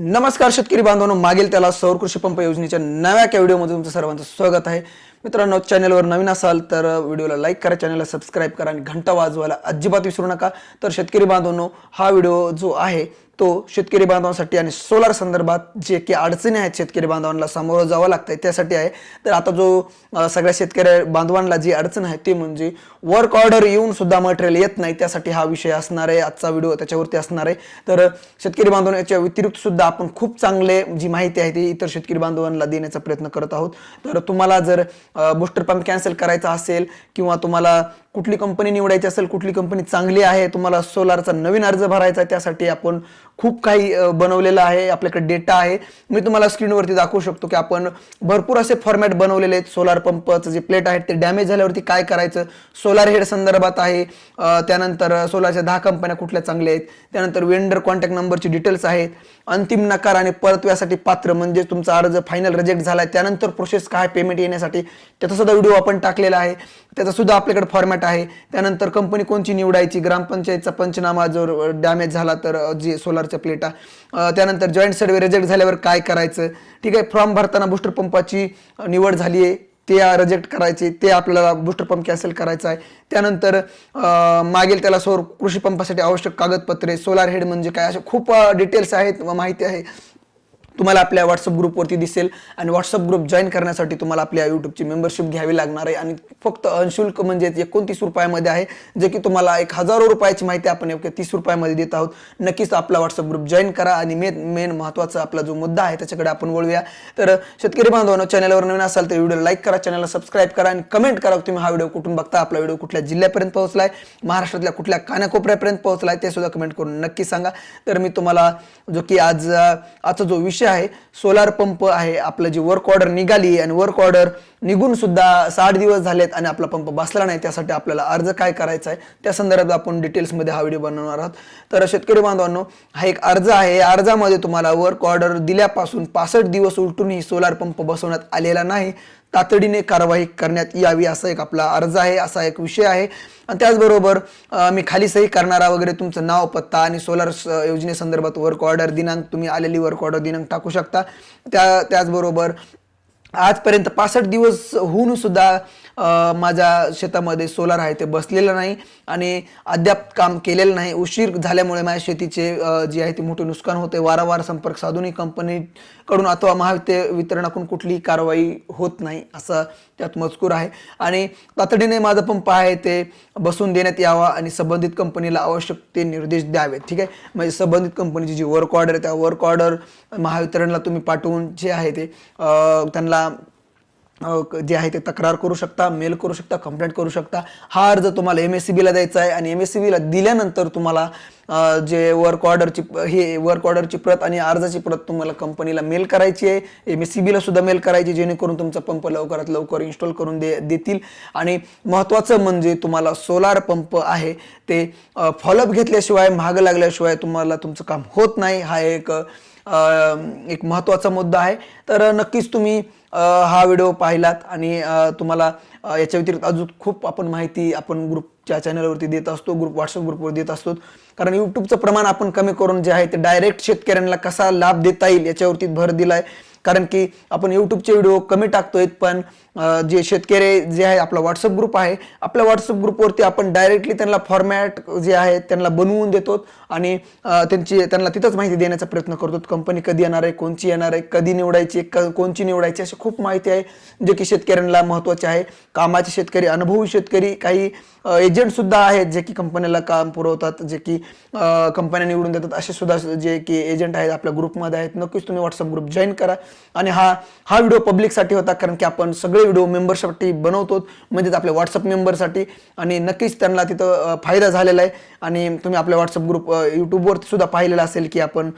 नमस्कार शेतकरी बांधवांनो मागील त्याला सौर कृषी पंप योजनेच्या नव्या त्या व्हिडिओमध्ये तुमचं सर्वांचं स्वागत आहे. मित्रांनो चॅनलवर नवीन असाल तर व्हिडिओला लाईक करा चॅनलला सबस्क्राईब करा आणि घंटा वाजवायला अजिबात विसरू नका. तर शेतकरी बांधवांनो हा व्हिडिओ जो आहे तो शेतकरी बांधवांसाठी आणि सोलार संदर्भात जे की अडचणी आहेत शेतकरी बांधवांना सामोरं जावं लागतंय त्यासाठी आहे. तर आता जो सगळ्या शेतकरी बांधवांना जी अडचण आहे ती म्हणजे वर्क ऑर्डर येऊन सुद्धा मटेरियल येत नाही त्यासाठी हा विषय असणार आहे आजचा व्हिडिओ त्याच्यावरती असणार आहे. तर शेतकरी बांधवांना याच्या व्यतिरिक्त सुद्धा आपण खूप चांगले जी माहिती आहे ती इतर शेतकरी बांधवांना देण्याचा प्रयत्न करत आहोत. तर तुम्हाला जर बूस्टर पंप कॅन्सल करायचा असेल किंवा तुम्हाला कुठली कंपनी निवडायची असेल कुठली कंपनी चांगली आहे तुम्हाला सोलारचा नवीन अर्ज भरायचा आहे त्यासाठी आपण खूप काही बनवलेलं आहे आपल्याकडे डेटा आहे. मी तुम्हाला स्क्रीनवरती दाखवू शकतो की आपण भरपूर असे फॉर्मॅट बनवलेले आहेत. सोलार पंपचं जे प्लेट आहेत ते डॅमेज झाल्यावरती काय करायचं? सोलार हेड संदर्भात आहे. त्यानंतर सोलारच्या दहा कंपन्या कुठल्या चांगल्या आहेत? त्यानंतर वेंडर कॉन्टॅक्ट नंबरची डिटेल्स आहेत. अंतिम नकार आणि परतव्यासाठी पात्र म्हणजे तुमचा अर्ज फायनल रिजेक्ट झालाय. त्यानंतर प्रोसेस काय पेमेंट येण्यासाठी त्याचा सुद्धा व्हिडिओ आपण टाकलेला आहे. त्याचा सुद्धा आपल्याकडे फॉर्मॅट आहे. त्यानंतर कंपनी कोणची निवडायची? ग्रामपंचायतचा पंचनामा जर डॅमेज झाला तर जे सोलारच्या प्लेटा त्यानंतर जॉईंट सर्वे रिजेक्ट झाल्यावर काय करायचं? ठीक आहे फॉर्म भरताना बुस्टर पंपाची निवड झाली आहे. ते रिजेक्ट करायचे. ते आपल्याला बुस्टर पंप कॅन्सल करायचा आहे. त्यानंतर मागील त्याला सौर कृषी पंपासाठी आवश्यक कागदपत्रे सोलार हेड म्हणजे काय? असे खूप डिटेल्स आहेत माहिती आहे. तुम्हाला आपल्या व्हॉट्सअप ग्रुपवरती दिसेल आणि व्हॉट्सअप ग्रुप जॉईन करण्यासाठी तुम्हाला आपल्या यूट्यूबची मेंबरशिप घ्यावी लागणार आहे. आणि फक्त अंशुल्क म्हणजे एकोणतीस रुपयामध्ये आहे जे की तुम्हाला एक हजारो रुपयाची माहिती आपण एवढ्या तीस रुपयामध्ये देत आहोत. नक्कीच आपला व्हॉट्सअप ग्रुप जॉईन करा आणि मेन मेन महत्त्वाचा आपला जो मुद्दा आहे त्याच्याकडे आपण वळूया. तर शेतकरी बांधवांनो चॅनलवर नवीन असाल तर व्हिडिओ लाईक करा चॅनलला सबस्क्राईब करा आणि कमेंट करा तुम्ही हा व्हिडिओ कुठून बघता आपला व्हिडिओ कुठल्या जिल्ह्यापर्यंत पोहोचलाय महाराष्ट्रातल्या कुठल्या कानाकोपऱ्यापर्यंत पोहोचलाय ते सुद्धा कमेंट करून नक्की सांगा. तर मी तुम्हाला जो की आज आजचा जो विषय आहे सोलार पंप आहे आपलं जी वर्क ऑर्डर निघाली आणि वर्क ऑर्डर निघून सुद्धा साठ दिवस झालेत आणि आपला पंप बसला नाही त्यासाठी आपल्याला अर्ज काय करायचा आहे? त्या संदर्भात आपण डिटेल्समध्ये हा व्हिडिओ बनवणार आहोत. तर शेतकरी बांधवांनो हा एक अर्ज आहे. या अर्जामध्ये तुम्हाला वर्क ऑर्डर दिल्यापासून पासष्ट दिवस उलटूनही सोलार पंप बसवण्यात आलेला नाही. तातडीने कारवाई करण्यात यावी असा एक आपला अर्ज आहे असा एक विषय आहे. आणि त्याचबरोबर मी खाली सही करणारा वगैरे तुमचं नाव पत्ता आणि सोलार स- योजनेसंदर्भात वर्क ऑर्डर दिनांक तुम्ही आलेली वर्क ऑर्डर दिनांक टाकू शकता. त्या त्याचबरोबर आजपर्यंत पासष्ट दिवस होऊन सुद्धा माझ्या शेतामध्ये सोलार आहे ते बसलेलं नाही आणि अद्याप काम केलेलं नाही. उशीर झाल्यामुळे माझ्या शेतीचे जे आहे ते मोठे नुकसान होते. वारंवार संपर्क साधूनही कंपनीकडून अथवा महाविते वितरणाकडून कुठलीही कारवाई होत नाही असं त्यात मजकूर आहे. आणि तातडीने माझा पंप आहे ते बसून देण्यात यावा आणि संबंधित कंपनीला आवश्यक ते निर्देश द्यावेत. ठीक आहे? म्हणजे संबंधित कंपनीची जी वर्क ऑर्डर आहे त्या वर्क ऑर्डर महावितरणला तुम्ही पाठवून जे आहे ते त्यांना जे आहे ते तक्रार करू शकता मेल करू शकता कंप्लेंट करू शकता. हा अर्ज तुम्हाला एम एस सी बीला द्यायचा आहे आणि एम एस सी बीला दिल्यानंतर तुम्हाला जे वर्क ऑर्डरची हे वर्क ऑर्डरची प्रत आणि अर्जाची प्रत तुम्हाला कंपनीला मेल करायची आहे. एम एस सी बीला सुद्धा मेल करायची जेणेकरून तुमचा पंप लवकरात लवकर इन्स्टॉल करून दे देतील. आणि महत्त्वाचं म्हणजे तुम्हाला सोलार पंप आहे ते फॉलोअप घेतल्याशिवाय महाग लागल्याशिवाय तुम्हाला तुमचं काम होत नाही. हा एक एक महत्त्वाचा मुद्दा आहे. तर नक्कीच तुम्ही हा व्हिडिओ पाहिलात आणि तुम्हाला याच्या व्यतिरिक्त अजून खूप आपण माहिती आपण ग्रुपच्या चॅनलवरती देत असतो ग्रुप व्हॉट्सअप ग्रुपवर देत असतो. कारण यूट्यूबचं प्रमाण आपण कमी करून जे आहे ते डायरेक्ट शेतकऱ्यांना कसा लाभ देता येईल याच्यावरती भर दिलाय. कारण की आपण यूट्यूबचे व्हिडिओ कमी टाकतोय पण जे शेतकरी जे आहे आपला व्हॉट्सअप ग्रुप आहे आपल्या व्हॉट्सअप ग्रुपवरती आपण डायरेक्टली त्यांना फॉर्मॅट जे आहे त्यांना बनवून देतो आणि त्यांची त्यांना तिथंच माहिती देण्याचा प्रयत्न करतो. कंपनी कधी येणार आहे कोणची येणार आहे कधी निवडायची क कोणची निवडायची अशी खूप माहिती आहे जे की शेतकऱ्यांना महत्त्वाचे आहे. कामाचे शेतकरी अनुभवी शेतकरी काही एजंटसुद्धा आहेत जे की कंपनीला काम पुरवतात जे की कंपन्या निवडून देतात. असे सुद्धा जे की एजंट आहेत आपल्या ग्रुपमध्ये आहेत. नक्कीच तुम्ही व्हॉट्सअप ग्रुप जॉईन करा. आणि हा हा व्हिडिओ पब्लिकसाठी होता कारण की आपण सगळे व्हिडिओ मेंबरसाठी बनवतो. म्हणजेच आपल्या व्हॉट्सअप मेंबरसाठी आणि नक्कीच त्यांना तिथं फायदा झालेला आहे. आणि तुम्ही आपल्या व्हॉट्सअप ग्रुप यूट्यूबवरती सुद्धा पाहिलेला असेल की आपण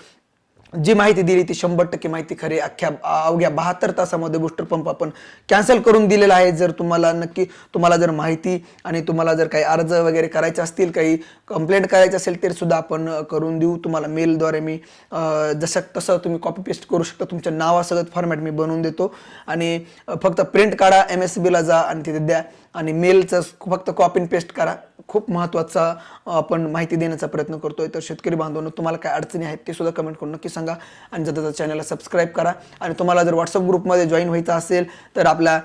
जी माहिती दिली ती शंभर टक्के माहिती खरी अख्ख्या अवघ्या बहात्तर तासामध्ये बुस्टर पंप आपण कॅन्सल करून दिलेला आहे. जर तुम्हाला नक्की तुम्हाला जर माहिती आणि तुम्हाला जर काही अर्ज वगैरे करायचे असतील काही कंप्लेंट करायची असेल तर सुद्धा आपण करून देऊ. तुम्हाला मेलद्वारे मी जसं तसं तुम्ही कॉपी पेस्ट करू शकता. तुमच्या नावासगत फॉर्मॅट मी बनवून देतो. आणि फक्त प्रिंट काढा एम एस बीला जा आणि तिथे द्या. आणि मेलचं फक्त कॉपी पेस्ट करा. खूप महत्त्वाचा आपण माहिती देण्याचा प्रयत्न करतोय. तर शेतकरी बांधवांनो तुम्हाला काय अडचणी आहेत ते सुद्धा कमेंट करून नक्की सांगा. आणि जर चॅनलला सबस्क्राईब करा. आणि तुम्हाला जर व्हॉट्सअप ग्रुपमध्ये जॉईन व्हायचं असेल तर आपल्या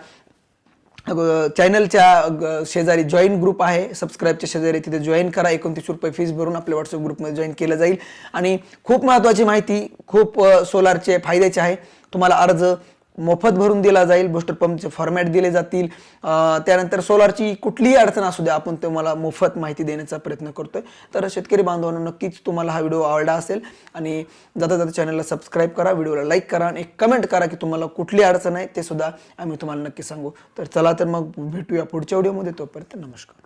चॅनलच्या ग- शेजारी जॉईन ग्रुप आहे. सबस्क्राईबच्या शेजारी तिथे जॉईन करा. एकोणतीस रुपये फीस भरून आपल्या व्हॉट्सअप ग्रुपमध्ये जॉईन केलं जाईल. आणि खूप महत्त्वाची माहिती खूप सोलारचे फायद्याचे आहे. तुम्हाला अर्ज मोफत भरून दिला जाईल बुस्टर पंपचे फॉर्मॅट दिले जातील. त्यानंतर सोलारची कुठलीही अडचण असू द्या आपण तुम्हाला मोफत माहिती देण्याचा प्रयत्न करतोय. तर शेतकरी बांधवांनो नक्कीच तुम्हाला हा व्हिडिओ आवडला असेल आणि जाता जाता चॅनलला सबस्क्राईब करा व्हिडिओला लाईक करा आणि एक कमेंट करा की तुम्हाला कुठली अडचण आहे ते सुद्धा आम्ही तुम्हाला नक्की सांगू. तर चला तर मग भेटूया पुढच्या व्हिडिओमध्ये तोपर्यंत नमस्कार.